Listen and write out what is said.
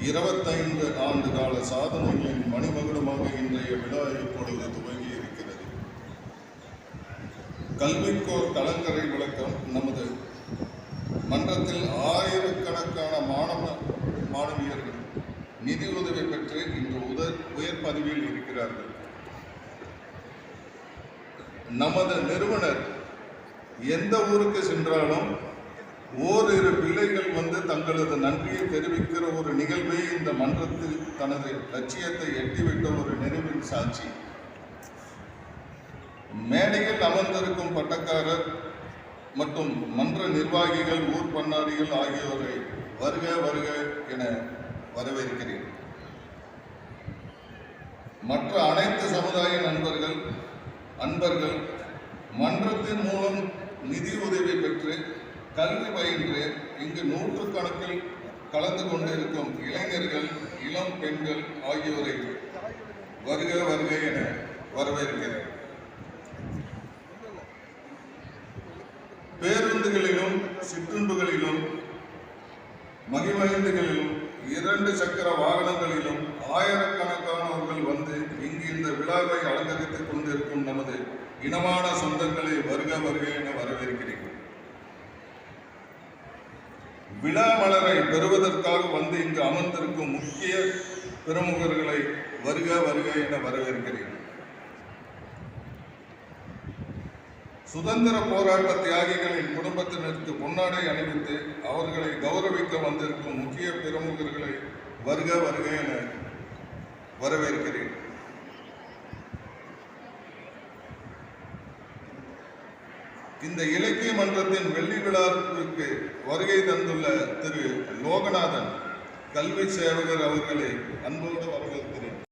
இருபத்தைந்து ஆண்டு கால சாதனைகளின் மணிமகுடமாக இன்றைய விழா இப்பொழுது துவங்கி இருக்கிறது கல்விக்கோர் கலங்கரை விளக்கம் நமது மன்றத்தில் ஆயிரக்கணக்கான மாணவ மாணவியர்கள் நிதி உதவி பெற்று இன்று உத உயர் பதவியில் இருக்கிறார்கள். நமது நிறுவனர் எந்த ஊருக்கு சென்றாலும் ஓரிரு பிள்ளைகள் வந்து தங்களது நன்றியை தெரிவிக்கிற ஒரு நிகழ்வே இந்த மன்றத்தில் தனது லட்சியத்தை எட்டிவிட்ட ஒரு நினைவின் சாட்சி. மேடையில் அமர்ந்திருக்கும் பட்டக்காரர் மற்றும் மன்ற நிர்வாகிகள் ஊர் பண்ணாடிகள் ஆகியோரை வருக வருக என வரவேற்கிறேன். மற்ற அனைத்து சமுதாய நண்பர்கள் அன்பர்கள் மன்றத்தின் மூலம் கல்வி பயின்று இங்கு நூற்றுக்கணக்கில் கலந்து கொண்டிருக்கும் இளைஞர்கள் இளம் பெண்கள் ஆகியோரை வருக வருக என வரவேற்கிறேன். பேருந்துகளிலும் சிற்றுண்டுகளிலும் மகிமகிந்துகளிலும் இரண்டு சக்கர வாகனங்களிலும் ஆயிரக்கணக்கானவர்கள் வந்து இங்கு இந்த விழாவை அலங்கரித்துக் கொண்டிருக்கும் நமது இனமான சொந்தங்களை வருக வருக என வரவேற்கிறேன். விழா மலரை பெறுவதற்காக வந்து இங்கு அமர்ந்திருக்கும் முக்கிய பிரமுகர்களை வருக வருக என வரவேற்கிறேன். சுதந்திர போராட்ட தியாகிகளின் குடும்பத்தினருக்கு பொன்னாடை அணிவித்து அவர்களை கௌரவிக்க வந்திருக்கும் முக்கிய பிரமுகர்களை வருக வருக என வரவேற்கிறேன். இந்த இலக்கிய மன்றத்தின் வெள்ளி விழாவிற்கு வருகை தந்துள்ள திரு லோகநாதன் கல்வி சேவகர் அவர்களை அன்போடு வரவேற்கிறேன்.